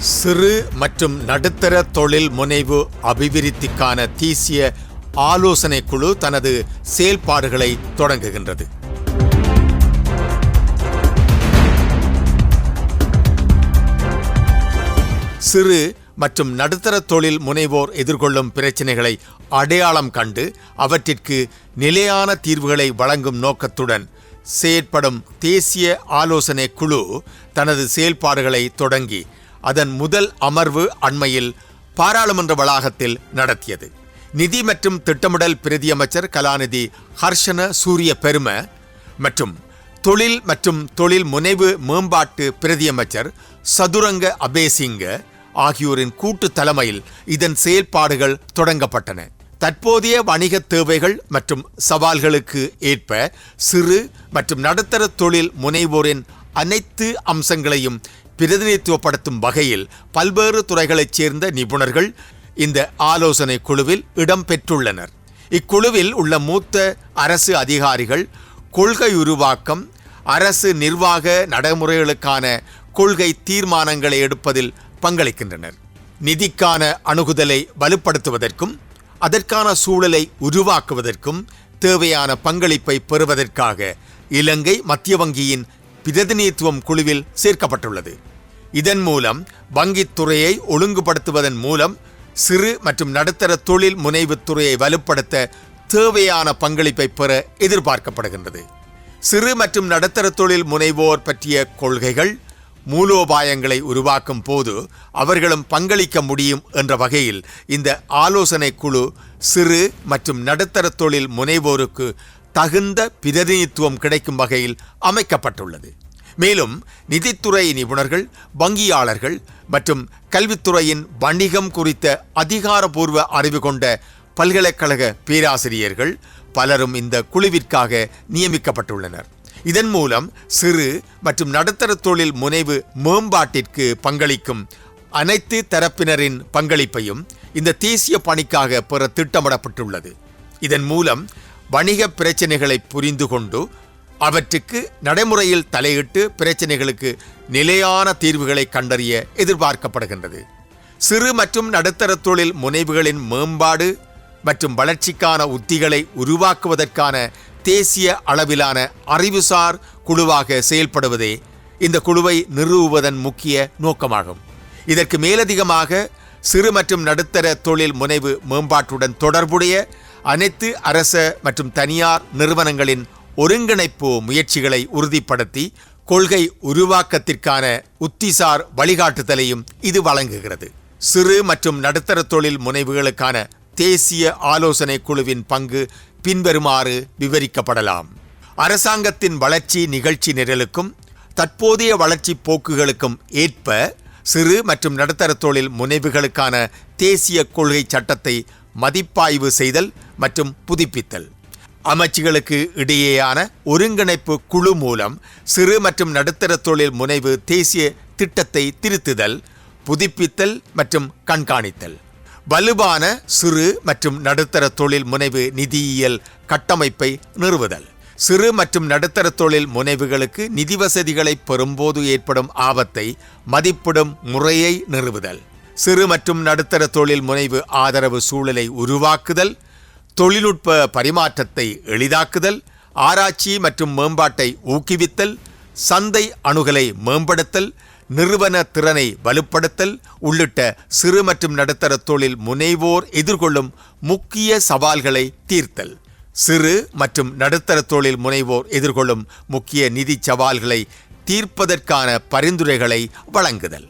சிறு மற்றும் நடுத்தர தொழில் முனைவு அபிவிருத்திக்கான தேசிய ஆலோசனை குழு தனது செயல்பாடுகளை தொடங்குகின்றது. சிறு மற்றும் நடுத்தர தொழில் முனைவோர் எதிர்கொள்ளும் பிரச்சினைகளை அடையாளம் கண்டு அவற்றிற்கு நிலையான தீர்வுகளை வழங்கும் நோக்கத்துடன் செயற்படும் தேசிய ஆலோசனை குழு தனது செயல்பாடுகளை தொடங்கி அதன் முதல் அமர்வு அண்மையில் பாராளுமன்ற வளாகத்தில் நடத்தியது. நிதி மற்றும் திட்டமிடல் பிரதியமைச்சர் கலாநிதி ஹர்ஷன சூரிய பெரும மற்றும் தொழில் மற்றும் தொழில் முனைவு மேம்பாட்டு பிரதியமைச்சர் சதுரங்க அபேசிங்க ஆகியோரின் கூட்டு தலைமையில் இதன் செயல்பாடுகள் தொடங்கப்பட்டன. தற்போதைய வணிக தேவைகள் மற்றும் சவால்களுக்கு ஏற்ப சிறு மற்றும் நடுத்தர தொழில் முனைவோரின் அனைத்து அம்சங்களையும் பிரதிநிதித்துவப்படுத்தும் வகையில் பல்வேறு துறைகளைச் சேர்ந்த நிபுணர்கள் இந்த ஆலோசனை குழுவில் இடம்பெற்றுள்ளனர் இக்குழுவில் உள்ள மூத்த அரசு அதிகாரிகள் கொள்கை உருவாக்கம் அரசு நிர்வாக நடைமுறைகளுக்கான கொள்கை தீர்மானங்களை எடுப்பதில் பங்களிக்கின்றனர். நிதிக்கான அணுகுதலை வலுப்படுத்துவதற்கும் அதற்கான சூழலை உருவாக்குவதற்கும் தேவையான பங்களிப்பை பெறுவதற்காக இலங்கை மத்திய வங்கியின் பிரதிநிதித்துவம் குழுவில் சேர்க்கப்பட்டுள்ளது. இதன் மூலம் வங்கித் துறையை ஒழுங்குபடுத்துவதன் மூலம் சிறு மற்றும் நடுத்தர தொழில் முனைவுத் துறையை வலுப்படுத்த தேவையான பங்களிப்பை பெற எதிர்பார்க்கப்படுகின்றது. சிறு மற்றும் நடுத்தர தொழில் முனைவோர் பற்றிய கொள்கைகள் மூலோபாயங்களை உருவாக்கும் போது அவர்களும் பங்களிக்க முடியும் என்ற வகையில் இந்த ஆலோசனை குழு சிறு மற்றும் நடுத்தர தொழில் முனைவோருக்கு தகுந்த பிரதிநிதித்துவம் கிடைக்கும் வகையில் அமைக்கப்பட்டுள்ளது. மேலும் நிதித்துறை நிபுணர்கள் வங்கியாளர்கள் மற்றும் கல்வித்துறையின் வணிகம் குறித்த அதிகாரபூர்வ அறிவு கொண்ட பல்கலைக்கழக பேராசிரியர்கள் பலரும் இந்த குழுவிற்காக நியமிக்கப்பட்டுள்ளனர். இதன் மூலம் சிறு மற்றும் நடுத்தர தொழில் முனைவு மேம்பாட்டிற்கு பங்களிக்கும் அனைத்து தரப்பினரின் பங்களிப்பையும் இந்த தேசிய பணிக்காக பெற திட்டமிடப்பட்டுள்ளது. இதன் மூலம் வணிக பிரச்சனைகளை புரிந்து கொண்டு அவற்றுக்கு நடைமுறையில் தலையிட்டு பிரச்சனைகளுக்கு நிலையான தீர்வுகளை கண்டறிய எதிர்பார்க்கப்படுகின்றது. சிறு மற்றும் நடுத்தர தொழில் முனைவுகளின் மேம்பாடு மற்றும் வளர்ச்சிக்கான உத்திகளை உருவாக்குவதற்கான தேசிய அளவிலான அறிவுசார் குழுவாக செயல்படுவதே இந்த குழுவை நிறுவுவதன் முக்கிய நோக்கமாகும். இதற்கு மேலதிகமாக சிறு மற்றும் நடுத்தர தொழில் முனைவு மேம்பாட்டுடன் தொடர்புடைய அனைத்து அரச மற்றும் தனியார் நிறுவனங்களின் ஒருங்கிணைப்பு முயற்சிகளை உறுதிப்படுத்தி கொள்கை உருவாக்கத்திற்கான உத்திசார் வழிகாட்டுதலையும் இது வழங்குகிறது. சிறு மற்றும் நடுத்தர தொழில் முனைவுகளுக்கான தேசிய ஆலோசனை குழுவின் பங்கு பின்வருமாறு விவரிக்கப்படலாம். அரசாங்கத்தின் வளர்ச்சி நிகழ்ச்சி நிரலுக்கும் தற்போதைய வளர்ச்சி போக்குகளுக்கும் ஏற்ப சிறு மற்றும் நடுத்தர தொழில் முனைவுகளுக்கான தேசிய கொள்கை சட்டத்தை மதிப்பாய்வு செய்தல் மற்றும் புதுப்பித்தல். அமைச்சுகளுக்கு இடையேயான ஒருங்கிணைப்பு குழு மூலம் சிறு மற்றும் நடுத்தர தொழில் முனைவு தேசிய திட்டத்தை திருத்துதல் புதுப்பித்தல் மற்றும் கண்காணித்தல். வலுவான சிறு மற்றும் நடுத்தர தொழில் முனைவு நிதியியல் கட்டமைப்பை நிறுவுதல். சிறு மற்றும் நடுத்தர தொழில் முனைவுகளுக்கு நிதி வசதிகளை பெறும்போது ஏற்படும் ஆபத்தை மதிப்பிடும் முறையை நிறுவுதல். சிறு மற்றும் நடுத்தர தொழில் முனைவு ஆதரவு சூழலை உருவாக்குதல் தொழில்நுட்ப பரிமாற்றத்தை எளிதாக்குதல் ஆராய்ச்சி மற்றும் மேம்பாட்டை ஊக்குவித்தல் சந்தை அணுகலை மேம்படுத்தல் நிறுவன திறனை வலுப்படுத்தல் உள்ளிட்ட சிறு மற்றும் நடுத்தர தொழில் முனைவோர் எதிர்கொள்ளும் முக்கிய சவால்களை தீர்த்தல். சிறு மற்றும் நடுத்தர தொழில் முனைவோர் எதிர்கொள்ளும் முக்கிய நிதி சவால்களை தீர்ப்பதற்கான பரிந்துரைகளை வழங்குதல்.